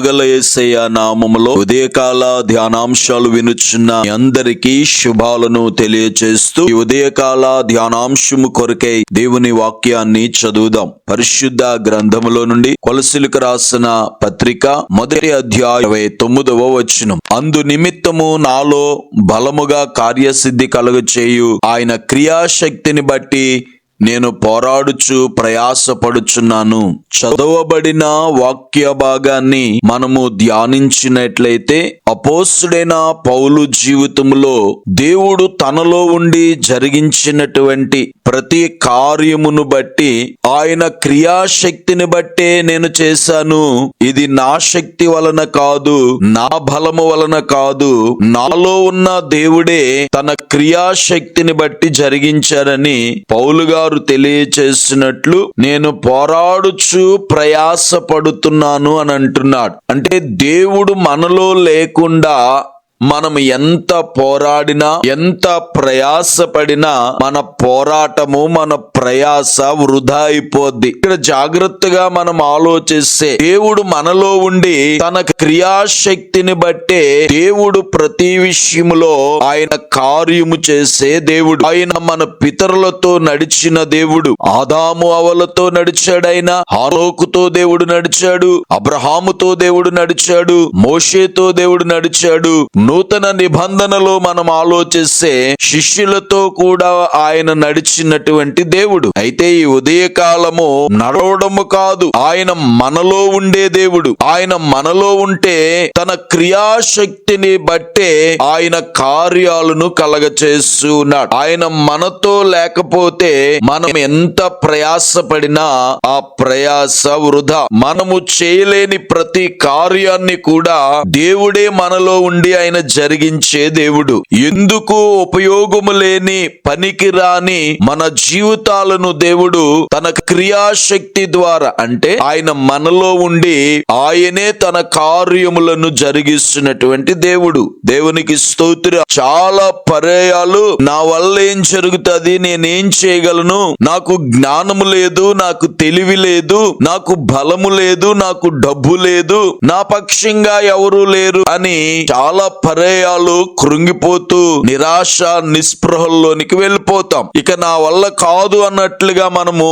కృపగల ఏసయ్య నామములో ఉదయకాల ధ్యానాంశాలు వినుచున్న మీ అందరికీ శుభాలను తెలియచేస్తూ ఈ ఉదయకాల ధ్యానాంశము కొరకై దేవుని వాక్యాన్ని చదువుదాం. పరిశుద్ధ గ్రంథములో నుండి కొలసిలకు రాసిన పత్రిక మొదటి అధ్యాయ ఇరవై తొమ్మిదవ వచనం. అందు నిమిత్తము నాలో బలముగా కార్యసిద్ధి కలుగచేయు. ఆయన క్రియాశక్తిని బట్టి నేను పోరాడుచు ప్రయాసపడుచున్నాను. చదవబడిన వాక్య భాగాన్ని మనము ధ్యానించినట్లయితే అపోసుడైన పౌలు జీవితంలో దేవుడు తనలో ఉండి జరిగించినటువంటి ప్రతి కార్యమును బట్టి ఆయన క్రియాశక్తిని బట్టే నేను చేశాను. ఇది నా శక్తి వలన కాదు నా బలము వలన కాదు. నాలో ఉన్న దేవుడే తన క్రియాశక్తిని బట్టి జరిగించారని పౌలు గారు తెలియచేసినట్లు నేను పోరాడుచు ప్రయాసపడుతున్నాను అని అంటున్నాడు. అంటే దేవుడు మనలో లేకుండా మనం ఎంత పోరాడినా ఎంత ప్రయాసపడినా మన పోరాటము మన ప్రయాస వృధా అయిపోద్ది. ఇక్కడ జాగ్రత్తగా మనం ఆలోచిస్తే దేవుడు మనలో ఉండి తన క్రియాశక్తిని బట్టే దేవుడు ప్రతి విషయములో ఆయన కార్యము చేసే దేవుడు. ఆయన మన పితరులతో నడిచిన దేవుడు. ఆదాము అవలతో నడిచాడు ఆయన హాలోకుతో దేవుడు నడిచాడు అబ్రహాముతో దేవుడు నడిచాడు మోషేతో దేవుడు నడిచాడు నూతన నిబంధనలో మనం ఆలోచిస్తే శిష్యులతో కూడా ఆయన నడిచినటువంటి దేవుడు. అయితే ఈ ఉదయకాలము నడవడము కాదు ఆయన మనలో ఉండే దేవుడు. ఆయన మనలో ఉంటే తన క్రియాశక్తిని బట్టే ఆయన కార్యాలను కలగచేస్తూ ఉన్నాడు ఆయన మనతో లేకపోతే మనం ఎంత ప్రయాసపడినా ఆ ప్రయాస వృధా. మనము చేయలేని ప్రతి కార్యాన్ని కూడా దేవుడే మనలో ఉండి ఆయన జరిగించే దేవుడు. ఎందుకు ఉపయోగము లేని పనికి రాని మన జీవితాలను దేవుడు తన క్రియాశక్తి ద్వారా అంటే ఆయన మనలో ఉండి ఆయనే తన కార్యములను జరిగిస్తున్నటువంటి దేవుడు. దేవునికి స్తోత్ర. చాలా పర్యాయాలు నా వల్ల ఏం జరుగుతుంది నేనేం చేయగలను? నాకు జ్ఞానము లేదు నాకు తెలివి లేదు నాకు బలము లేదు నాకు డబ్బు లేదు నా పక్షంగా ఎవరు లేరు అని చాలా పరేయాలు కృంగిపోతూ నిరాశ నిస్పృహల్లోనికి వెళ్ళిపోతాం. ఇక నా వల్ల కాదు అన్నట్లుగా మనము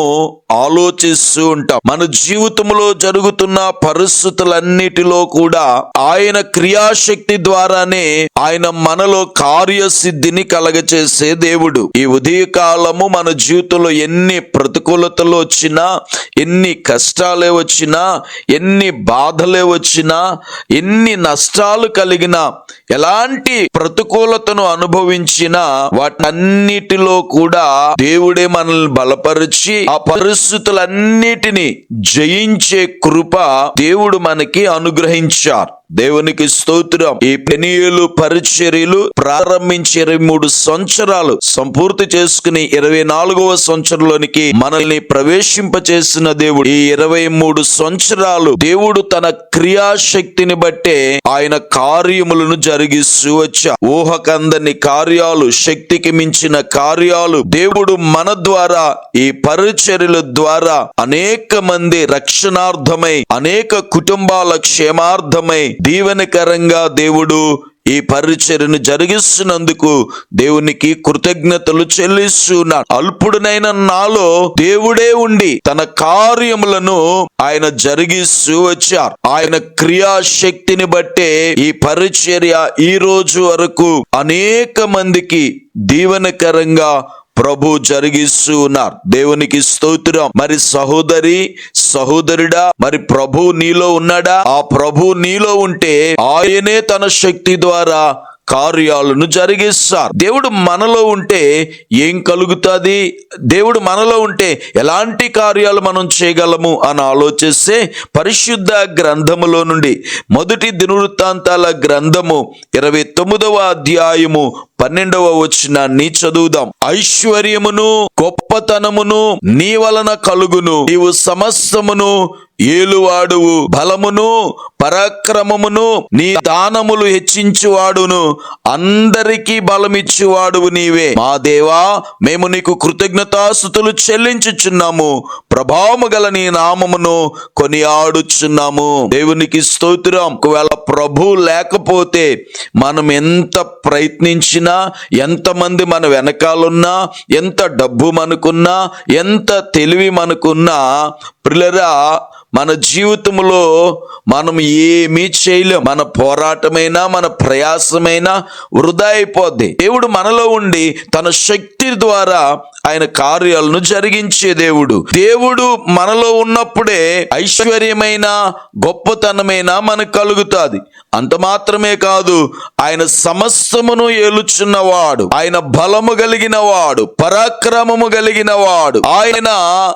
ఆలోచిస్తూ ఉంటాం. మన జీవితంలో జరుగుతున్న పరిస్థితులన్నిటిలో కూడా ఆయన క్రియాశక్తి ద్వారానే ఆయన మనలో కార్యసిద్ధిని కలగచేసే దేవుడు. ఈ ఉదయకాలము మన జీవితంలో ఎన్ని ప్రతికూలతలు వచ్చినా ఎన్ని కష్టాలే వచ్చినా ఎన్ని బాధలే వచ్చినా ఎన్ని నష్టాలు కలిగినా ఎలాంటి ప్రతికూలతను అనుభవించినా వాటన్నిటిలో కూడా దేవుడే మనల్ని బలపరిచి ఆ పరిస్థితులన్నిటినీ జయించే కృప దేవుడు మనకి అనుగ్రహించారు. దేవునికి స్తోత్రం. ఈ పెనియలు పరిచర్యలు ప్రారంభించి ఇరవై మూడు సంవత్సరాలు. సంపూర్తి చేసుకుని ఇరవై నాలుగవ సంవత్సరంలోనికి మనల్ని ప్రవేశింపచేసిన దేవుడు. ఈ ఇరవై మూడు సంవత్సరాలు దేవుడు తన క్రియాశక్తిని బట్టే ఆయన కార్యములను జరిగిస్తూ వచ్చా. ఊహకందని కార్యాలు శక్తికి మించిన కార్యాలు దేవుడు మన ద్వారా ఈ పరిచర్యల ద్వారా అనేక మంది రక్షణార్థమై అనేక కుటుంబాల క్షేమార్థమై దీవెనకరంగా దేవుడు ఈ పరిచర్యను జరిగిస్తున్నందుకు దేవునికి కృతజ్ఞతలు చెల్లిస్తున్నాడు. అల్పుడునైన నాలో దేవుడే ఉండి తన కార్యములను ఆయన జరిగిస్తూ వచ్చారు. ఆయన క్రియాశక్తిని బట్టే ఈ పరిచర్య ఈ రోజు వరకు అనేక మందికి దీవెనకరంగా ప్రభు జరిగిస్తూ ఉన్నారు దేవునికి స్తోత్రం. మరి సహోదరి సహోదరుడా మరి ప్రభు నీలో ఉన్నాడా? ఆ ప్రభు నీలో ఉంటే ఆయనే తన శక్తి ద్వారా కార్యాలను జరిగిస్తారు. దేవుడు మనలో ఉంటే ఏం కలుగుతుంది? దేవుడు మనలో ఉంటే ఎలాంటి కార్యాలు మనం చేయగలము అని ఆలోచిస్తే పరిశుద్ధ గ్రంథములో నుండి మొదటి దినవృత్తాంతాల గ్రంథము ఇరవై తొమ్మిదవ అధ్యాయము పన్నెండవ వచనాన్ని చదువుదాం. ఐశ్వర్యమును గొప్పతనమును నీ వలన కలుగును. నీవు సమస్తమును ఏలువాడువు. బలమును పరాక్రమమును నీ దానములు హెచ్చించువాడును. అందరికీ బలమిచ్చువాడువు నీవే. మా దేవా మేము నీకు కృతజ్ఞతాస్థుతులు చెల్లించుచున్నాము. ప్రభావము గల నీ నామమును కొనియాడుచున్నాము. దేవునికి స్తోత్రం. ఒకవేళ ప్రభు లేకపోతే మనం ఎంత ప్రయత్నించినా ఎంతమంది మన వెనకాలన్నా ఎంత డబ్బు మనకున్నా ఎంత తెలివి మనకున్నా ప్రిలరా మన జీవితంలో మనం ఏమీ చేయలేం. మన పోరాటమైనా మన ప్రయాసమైనా వృధా అయిపోద్ది దేవుడు మనలో ఉండి తన శక్తి ద్వారా ఆయన కార్యాలను జరిగించే దేవుడు. దేవుడు మనలో ఉన్నప్పుడే ఐశ్వర్యమైన గొప్పతనమైన మనకు కలుగుతుంది. అంత మాత్రమే కాదు ఆయన సమస్తమును ఏలుచున్నవాడు. ఆయన బలము కలిగిన వాడు పరాక్రమము కలిగిన వాడు ఆయన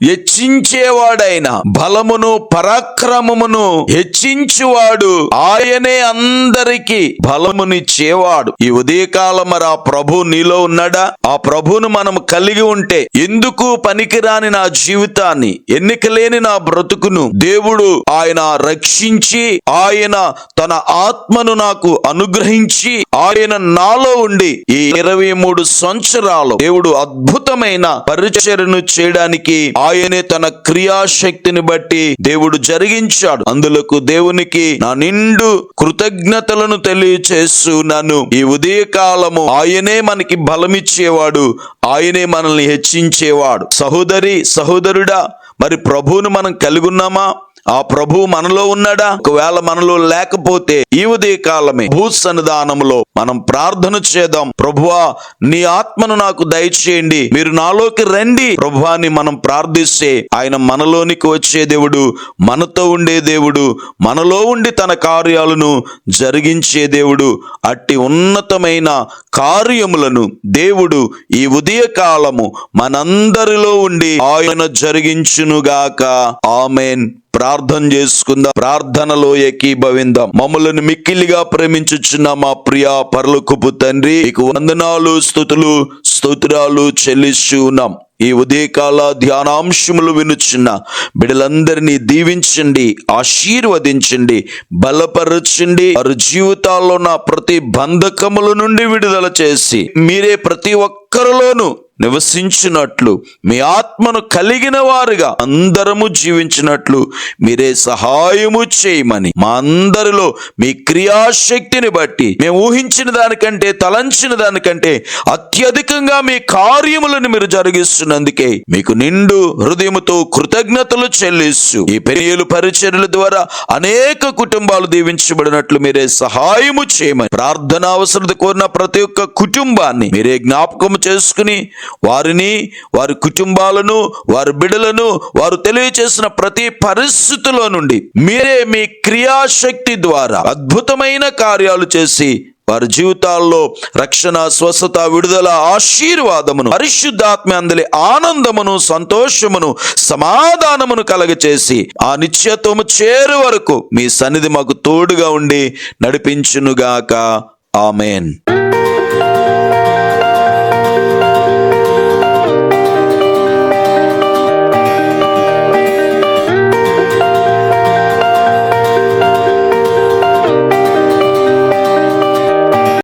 హెచ్చించేవాడైన బలమును పరాక్రమమును హెచ్చించువాడు. ఆయనే అందరికి బలమునిచ్చేవాడు. ఈ ఉదయకాలం మరి ఆ ప్రభు నీలో ఉన్నాడా? ఆ ప్రభును మనం కలిగి ఉంటే ఎందుకు పనికిరాని నా జీవితాన్ని? ఎన్నికలేని నా బ్రతుకును దేవుడు ఆయన రక్షించి ఆయన తన ఆత్మను నాకు అనుగ్రహించి ఆయన నాలో ఉండి ఈ ఇరవై మూడు సంవత్సరాలు దేవుడు అద్భుతమైన పరిచయను చేయడానికి ఆయనే తన క్రియాశక్తిని బట్టి దేవుడు జరిగించాడు. అందులకు దేవునికి నా నిండు కృతజ్ఞతలను తెలియచేస్తున్నాను. ఈ ఉదయకాలము ఆయనే మనకి బలమిచ్చేవాడు. ఆయనే మనల్ని హెచ్చించేవాడు. సహోదరి సహోదరుడా మరి ప్రభువును మనం కలిగి ఉన్నామా? ఆ ప్రభు మనలో ఉన్నాడా? ఒకవేళ మనలో లేకపోతే ఈ ఉదయ కాలమే. భూ సన్నిధానంలో మనం ప్రార్థన చేద్దాం. ప్రభువా నీ ఆత్మను నాకు దయచేయండి. మీరు నాలోకి రండి. ప్రభువాని మనం ప్రార్థిస్తే ఆయన మనలోనికి వచ్చే దేవుడు మనతో ఉండే దేవుడు మనలో ఉండి తన కార్యాలను జరిగించే దేవుడు అట్టి ఉన్నతమైన కార్యములను దేవుడు ఈ ఉదయ కాలము మనందరిలో ఉండి ఆయన జరిగించునుగాక. ఆమెన్. ప్రార్థన చేసుకుందాం. ప్రార్థనలో ఏకీభవిందాం. మమ్మలను మిక్కిలిగా ప్రేమించుచున్న మా ప్రియ పరలోకపు తండ్రి నీకు వందనాలు స్థుతులు స్తోత్రాలు చెల్లిస్తూ ఉన్నాం. ఈ ఉదయకాల ధ్యానాంశములు వినుచున్న బిడలందరినీ దీవించండి ఆశీర్వదించండి బలపరచండి. వారి జీవితాల్లో నా ప్రతి బంధకముల నుండి విడుదల చేసి మీరే ప్రతి ఒక్కరిలోనూ నివసించినట్లు మీ ఆత్మను కలిగిన వారుగా అందరము జీవించినట్లు మీరే సహాయము చేయమని. మా అందరిలో మీ క్రియాశక్తిని బట్టి మేము ఊహించిన దానికంటే తలంచిన దానికంటే అత్యధికంగా మీ కార్యములను మీరు జరిగిస్తున్నందుకే మీకు నిండు హృదయముతో కృతజ్ఞతలు చెల్లిస్తూ ఈ పెరియలు పరిచర్యల ద్వారా అనేక కుటుంబాలు దీవించబడినట్లు మీరే సహాయము చేయమని. ప్రార్థన అవసరత కోరిన ప్రతి ఒక్క కుటుంబాన్ని మీరే జ్ఞాపకం చేసుకుని వారిని వారి కుటుంబాలను వారి బిడలను వారు తెలియచేసిన ప్రతి పరిస్థితిలో నుండి మీరే మీ క్రియాశక్తి ద్వారా అద్భుతమైన కార్యాలు చేసి వారి జీవితాల్లో రక్షణ స్వస్థత విడుదల ఆశీర్వాదమును పరిశుద్ధాత్మ అందలి ఆనందమును సంతోషమును సమాధానమును కలగచేసి ఆ నిత్యత్వము చేరు వరకు మీ సన్నిధి మాకు తోడుగా ఉండి నడిపించునుగాక. ఆమెన్.